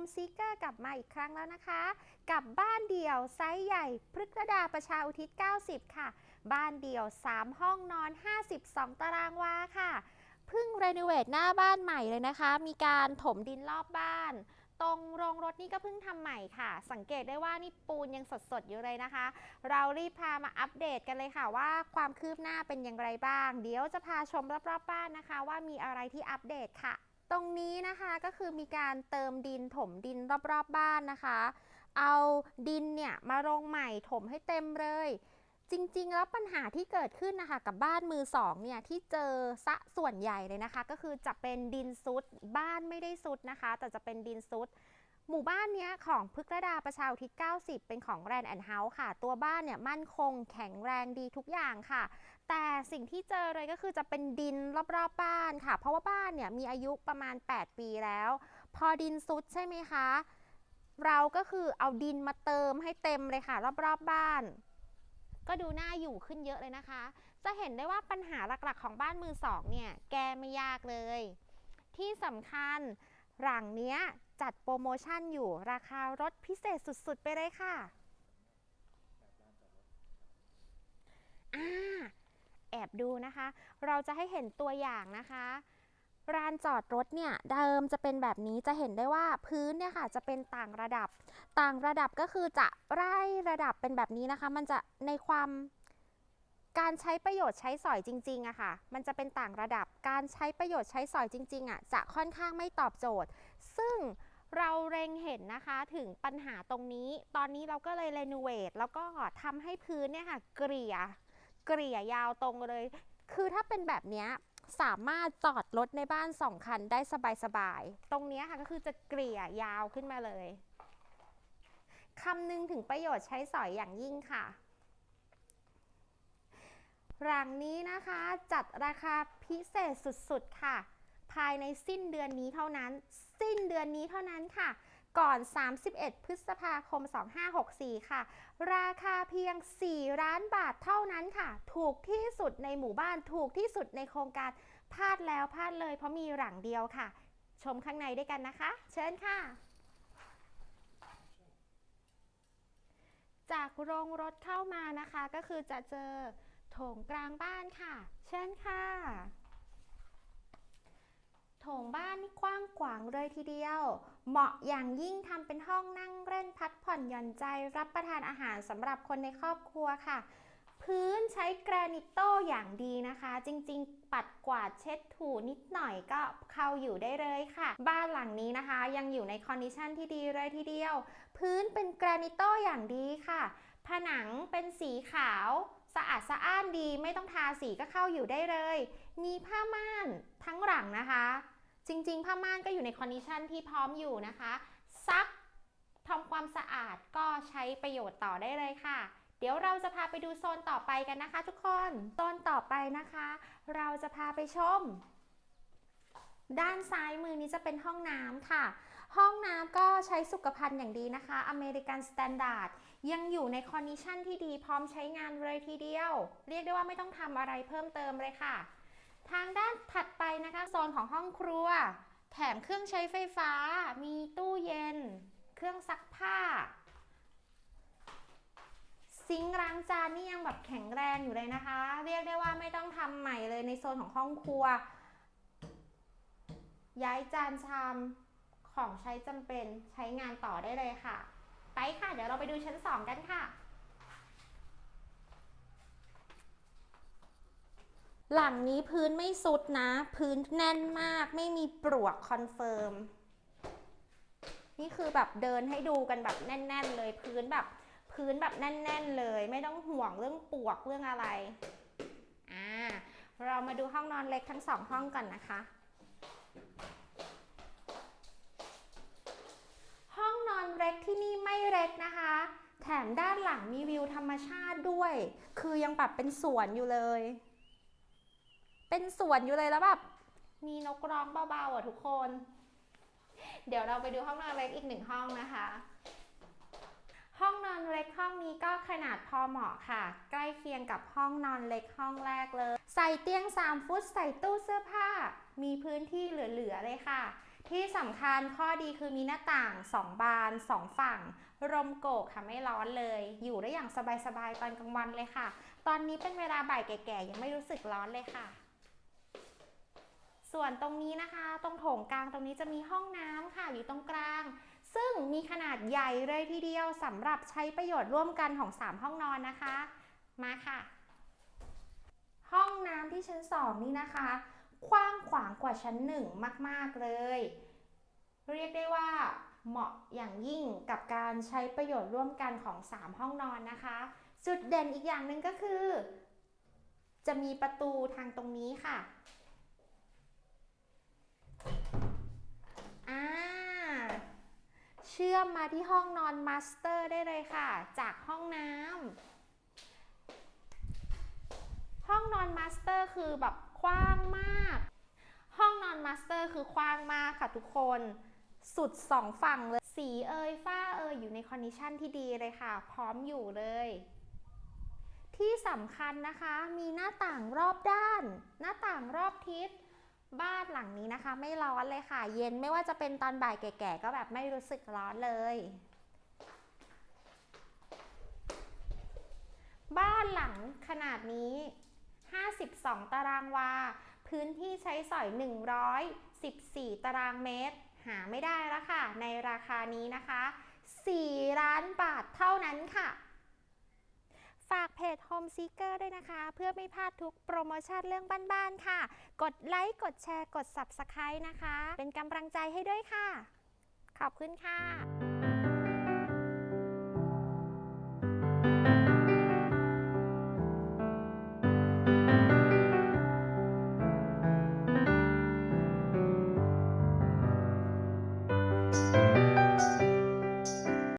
มซีเกอร์กลับมาอีกครั้งแล้วนะคะ กับบ้านเดี่ยวไซส์ใหญ่พฤกษดาประชาอุทิศ 90 ค่ะ บ้านเดี่ยว 3 ห้องนอน 52 ตารางวาค่ะเพิ่งรีโนเวทหน้าบ้านใหม่เลยนะคะ มีการถมดินรอบบ้านตรงโรงรถนี่ก็เพิ่งทำใหม่ค่ะ สังเกตได้ว่านี่ปูนยังสดๆอยู่เลยนะคะ เรารีบพามาอัปเดตกันเลยค่ะว่าความคืบหน้าเป็นอย่างไรบ้าง เดี๋ยวจะพาชมรอบๆบ้านนะคะ ว่ามีอะไรที่อัปเดตค่ะ ตรงนี้นะคะก็คือมีการเติมดินถมดินรอบๆบบ้านนะคะ เอาดินเนี่ยมาลงใหม่ถมให้เต็มเลย จริงๆ แล้วปัญหาที่เกิดขึ้นนะคะกับบ้านมือสองเนี่ยที่เจอซะส่วนใหญ่เลยนะคะ ก็คือจะเป็นดินซุดบ้านไม่ได้ซุดนะคะ แต่จะเป็นดินซุดหมู่บ้านเนี้ยของพึกระดาประชาอุทิศ90 เป็นของแรนแอนเฮาส์ค่ะ ตัวบ้านเนี่ยมั่นคงแข็งแรงดีทุกอย่างค่ะ แต่สิ่งที่เจอเลยก็คือจะเป็นดินรอบๆบ้านค่ะ เพราะว่าบ้านเนี่ยมีอายุประมาณ 8 ปีแล้ว พอดินซุดใช่ไหมคะ เราก็คือเอาดินมาเติมให้เต็มเลยค่ะ รอบๆบ้าน ก็ดูน่าอยู่ขึ้นเยอะเลยนะคะ จะเห็นได้ว่าปัญหาหลักๆ ของบ้านมือสองเนี่ยแก้ไม่ยากเลย ที่สำคัญหลังเนี้ยจัดโปรโมชั่นอยู่ราคารถพิเศษสุดๆ ไปเลยค่ะอ่า อบดูนะคะ เราจะให้เห็นตัวอย่างนะคะลานจอดรถเนี่ยเดิมจะเป็นแบบนี้จะเห็นได้ว่าพื้นเนี่ยค่ะจะเป็นต่างระดับ ต่างระดับก็คือจะไล่ระดับเป็นแบบนี้นะคะ มันจะในความการใช้ประโยชน์ใช้สอยจริงๆอะค่ะ มันจะเป็นต่างระดับ การใช้ประโยชน์ใช้สอยจริงๆอะจะค่อนข้างไม่ตอบโจทย์ ซึ่งเราเร็งเห็นนะคะถึงปัญหาตรงนี้ ตอนนี้เราก็เลยเรโนเวทแล้วก็ทำให้พื้นเนี่ยค่ะเกลี่ย เกลี่ยยาวตรงเลย คือถ้าเป็นแบบนี้สามารถจอดรถในบ้านสองคันได้สบายๆ ตรงนี้ค่ะก็คือจะเกลี่ยยาวขึ้นมาเลยคำนึงถึงประโยชน์ใช้สอยอย่างยิ่งค่ะ หลังนี้นะคะจัดราคาพิเศษสุดๆค่ะ ภายในสิ้นเดือนนี้เท่านั้น สิ้นเดือนนี้เท่านั้นค่ะ ก่อน 31 พฤษภาคม 2564 ค่ะ ราคาเพียง 4 ล้านบาทเท่านั้นค่ะ ถูกที่สุดในหมู่บ้านถูกที่สุดในโครงการพลาดแล้วพลาดเลยเพราะมีหลังเดียวค่ะ ชมข้างในด้วยกันนะคะ เชิญค่ะ จากโรงรถเข้ามานะคะก็คือจะเจอโถงกลางบ้านค่ะ เชิญค่ะ โถงบ้านนี่กว้างขวางเลยทีเดียว เหมาะอย่างยิ่งทำเป็นห้องนั่งเล่นพักผ่อนหย่อนใจรับประทานอาหารสำหรับคนในครอบครัวค่ะ พื้นใช้แกรนิตโต้อย่างดีนะคะ จริง ๆ ปัดกวาดเช็ดถูนิดหน่อยก็เข้าอยู่ได้เลยค่ะ บ้านหลังนี้นะคะ ยังอยู่ในคอนดิชันที่ดีเลยทีเดียว พื้นเป็นแกรนิตโต้อย่างดีค่ะ ผนังเป็นสีขาว สะอาดสะอ้านดีไม่ต้องทาสีก็เข้าอยู่ได้เลย มีผ้าม่านทั้งหลังนะคะ จริงๆ ผ้าม่านก็อยู่ในคอนดิชันที่พร้อมอยู่นะคะ ซักทำความสะอาดก็ใช้ประโยชน์ต่อได้เลยค่ะ เดี๋ยวเราจะพาไปดูโซนต่อไปกันนะคะ ทุกคน โซนต่อไปนะคะ เราจะพาไปชม ด้านซ้ายมือนี้จะเป็นห้องน้ำค่ะ ห้องน้ำก็ใช้สุขภัณฑ์อย่างดีนะคะ อเมริกันสแตนดาร์ดยังอยู่ในคอนดิชันที่ดีพร้อมใช้งานเลยทีเดียว เรียกได้ว่าไม่ต้องทำอะไรเพิ่มเติมเลยค่ะ ทางด้านถัดไปนะคะโซนของห้องครัว แถมเครื่องใช้ไฟฟ้า มีตู้เย็น เครื่องซักผ้า ซิงค์ล้างจานนี่ยังแบบแข็งแรงอยู่เลยนะคะ เรียกได้ว่าไม่ต้องทำใหม่เลยในโซนของห้องครัว ย้ายจานชามของใช้จำเป็นใช้งานต่อได้เลยค่ะ ไปค่ะ เดี๋ยวเราไปดูชั้น 2 กันค่ะ หลังนี้พื้นไม่สุดนะ พื้นแน่นมากไม่มีปลวกคอนเฟิร์มนี่คือแบบเดินให้ดูกันแบบแน่น ๆ เลยพื้นแบบพื้นแบบแน่น ๆ เลย ไม่ต้องห่วงเรื่องปลวกเรื่องอะไรอ่าเรามาดูห้องนอนเล็กทั้งสองห้องกันนะคะ ห้องนอนเล็กที่นี่ไม่เล็กนะคะ แถมด้านหลังมีวิวธรรมชาติด้วย คือยังแบบเป็นสวนอยู่เลย เป็นสวนอยู่เลยแล้วแบบมีนกร้องเบาๆอะทุกคน เดี๋ยวเราไปดูห้องนอนเล็กอีกหนึ่งห้องนะคะ ห้องนอนเล็กห้องนี้ก็ขนาดพอเหมาะค่ะ ใกล้เคียงกับห้องนอนเล็กห้องแรกเลย ใส่เตียง 3 ฟุตใส่ตู้เสื้อผ้า มีพื้นที่เหลือๆเลยค่ะ ที่สำคัญข้อดีคือมีหน้าต่าง 2 บาน 2 ฝั่งลมโกกค่ะไม่ร้อนเลย อยู่ได้อย่างสบายๆตอนกลางวันเลยค่ะ ตอนนี้เป็นเวลาบ่ายแก่ๆยังไม่รู้สึกร้อนเลยค่ะ ส่วนตรงนี้นะคะ ตรงโถงกลางตรงนี้จะมีห้องน้ำค่ะอยู่ตรงกลาง ซึ่งมีขนาดใหญ่เลยทีเดียวสำหรับใช้ประโยชน์ร่วมกันของ 3 ห้องนอนนะคะ มาค่ะ ห้องน้ำที่ชั้น 2 นี่นะคะกว้างขวางกว่าชั้น 1 มาก ๆ เลย เรียกได้ว่าเหมาะอย่างยิ่งกับการใช้ประโยชน์ร่วมกันของ 3 ห้องนอนนะคะ จุดเด่นอีกอย่างหนึ่งก็คือ จะมีประตูทางตรงนี้ค่ะ อ่า เชื่อมมา ที่ห้องนอนมาสเตอร์ได้เลยค่ะ จากห้องน้ำห้องนอนมาสเตอร์คือแบบกว้างมาก ห้องนอนมาสเตอร์คือกว้างมากค่ะทุกคน สุดสองฝั่งเลย สีเอยฝ้าเอยอยู่ในคอนดิชันที่ดีเลยค่ะ พร้อมอยู่เลย ที่สำคัญนะคะ มีหน้าต่างรอบด้าน หน้าต่างรอบทิศ บ้านหลังนี้นะคะ ไม่ร้อนเลยค่ะ เย็นไม่ว่าจะเป็นตอนบ่ายแก่ๆก็แบบไม่รู้สึกร้อนเลย บ้านหลังขนาดนี้ 52 ตารางวา พื้นที่ใช้สอย 114 ตารางเมตร หาไม่ได้แล้วค่ะ ในราคานี้นะคะ 4 ล้านบาทเท่านั้นค่ะากเกอร์ด้วยนะคะ เพื่อไม่พลาดทุกโปรโมชั่นเรื่องบ้านๆค่ะ กดไลค์ กดแชร์ กด Subscribe นะคะ เป็นกำลังใจให้ด้วยค่ะ ขอบคุณค่ะ「